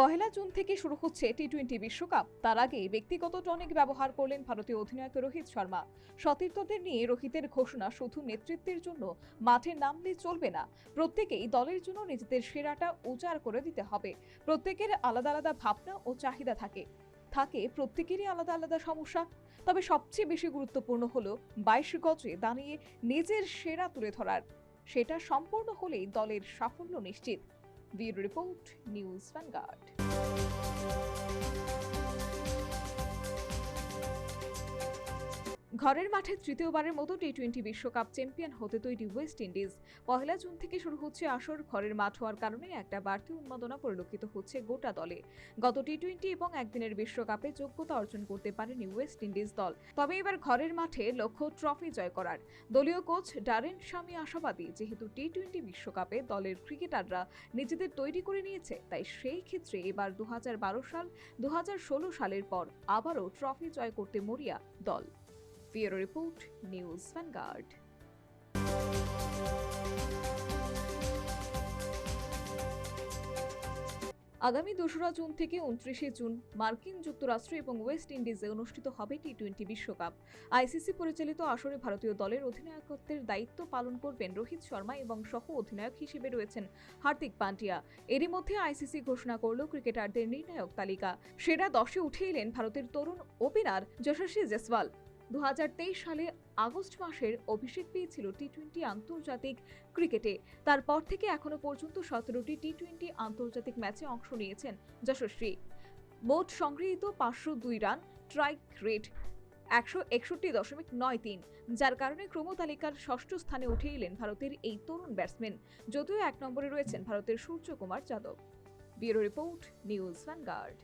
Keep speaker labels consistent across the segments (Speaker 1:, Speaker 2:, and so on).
Speaker 1: পহেলা June থেকে শুরু হচ্ছে টি টোয়েন্টি বিশ্বকাপ। তার আগে ব্যক্তিগত টনিক ব্যবহার করলেন ভারতীয় অধিনায়ক রোহিত শর্মা। সতীর্থদের নিয়ে রোহিতের ঘোষণা শুধু নেতৃত্বের জন্য মাঠে নামলে চলবে না। প্রত্যেকেই দলের জন্য নিজেদের সেরাটা উজাড় করে দিতে হবে। প্রত্যেকের আলাদা আলাদা ভাবনা ও চাহিদা থাকে। থাকে প্রত্যেকেরই আলাদা আলাদা সমস্যা। তবে সবচেয়ে বেশি গুরুত্বপূর্ণ হলো বাইশ গজে দাঁড়িয়ে নিজের সেরা তুলে ধরার। সেটা সম্পূর্ণ হলেই দলের সাফল্য নিশ্চিত। ব্যুরো রিপোর্ট নিউজ ভ্যানগার্ড ঘরের মাঠে তৃতীয়বারের মতো টি টোয়েন্টি বিশ্বকাপ চ্যাম্পিয়ন হতে তৈরি ওয়েস্ট ইন্ডিজ পহেলা জুন থেকে শুরু হচ্ছে আসর। ঘরের মাঠ হওয়ার কারণে একটা বাড়তি উন্মাদনা পরিলক্ষিত হচ্ছে গোটা দলে। গত টি টোয়েন্টি এবং একদিনের বিশ্বকাপে যোগ্যতা অর্জন করতে পারেনি ওয়েস্ট ইন্ডিজ দল। তবে এবার ঘরের মাঠে লক্ষ্য ট্রফি জয় করার। দলীয় কোচ ডারেন স্বামী আশাবাদী, যেহেতু টি টোয়েন্টি বিশ্বকাপে দলের ক্রিকেটাররা নিজেদের তৈরি করে নিয়েছে, তাই সেই ক্ষেত্রে এবার দু হাজার বারো সাল দু হাজার ষোলো সালের পর আবারও ট্রফি জয় করতে মরিয়া দল। ফিয়ারো রিপোর্ট নিউজ ভ্যানগার্ড আগামী দোসরা জুন থেকে উনত্রিশে জুন মার্কিন যুক্তরাষ্ট্র এবং ওয়েস্ট ইন্ডিজে অনুষ্ঠিত হবে টি টোয়েন্টি বিশ্বকাপ। আইসিসি পরিচালিত আসরে ভারতীয় দলের অধিনায়কত্বের দায়িত্ব পালন করবেন রোহিত শর্মা এবং সহ অধিনায়ক হিসেবে রয়েছেন হার্দিক পান্ডিয়া। এরই মধ্যে আইসিসি ঘোষণা করল ক্রিকেটারদের নির্ণায়ক তালিকা। সেরা দশে উঠে এলেন ভারতের তরুণ ওপেনার যশস্বী জেসওয়াল দু হাজার তেইশ সালে আগস্ট মাসের অভিষেক পেয়েছিল টি টোয়েন্টি আন্তর্জাতিক ক্রিকেটে। তারপর থেকে এখনও পর্যন্ত সতেরোটি টি টোয়েন্টি আন্তর্জাতিক ম্যাচে অংশ নিয়েছেন যশস্বী। মোট সংগৃহীত পাঁচশো দুই রান ট্রাইক রেট একশো একষট্টি দশমিক নয় তিন, যার কারণে ক্রমতালিকার ষষ্ঠ স্থানে উঠে এলেন ভারতের এই তরুণ ব্যাটসম্যান। যদিও এক নম্বরে রয়েছেন ভারতের Suryakumar Yadav. Bureau report, news Vanguard.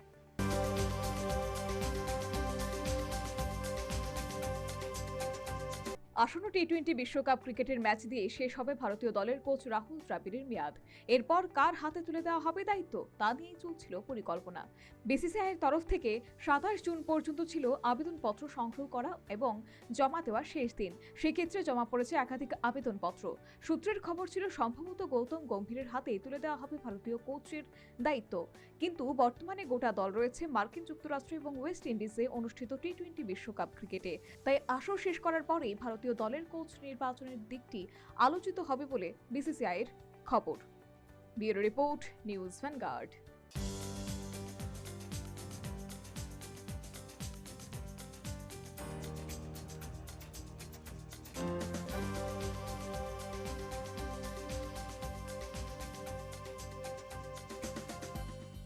Speaker 1: আসন্ন টি টোয়েন্টি বিশ্বকাপ ক্রিকেটের ম্যাচ দিয়ে শেষ হবে ভারতীয় দলের কোচ রাহুল দ্রাবিড়ের মেয়াদ। এরপর কার হাতে তুলে দেওয়া হবে দায়িত্ব, তা নিয়েই চলছিল পরিকল্পনা। বিসিসিআইয়ের তরফ থেকে সাতাশ জুন পর্যন্ত ছিল আবেদনপত্র সংগ্রহ করা এবং জমা দেওয়ার শেষ দিন। সেক্ষেত্রে জমা পড়েছে একাধিক আবেদনপত্র। সূত্রের খবর ছিল সম্ভবত গৌতম গম্ভীরের হাতে তুলে দেওয়া হবে ভারতীয় কোচের দায়িত্ব। কিন্তু বর্তমানে গোটা দল রয়েছে মার্কিন যুক্তরাষ্ট্র এবং ওয়েস্ট ইন্ডিজে অনুষ্ঠিত টি টোয়েন্টি বিশ্বকাপ ক্রিকেটে। তাই আসর শেষ করার পরেই ভারতীয় দলের কোচ নির্বাচনের দিকটি আলোচিত হবে বলে বিসিসিআইয়ের খবর। Bureau report news Vanguard.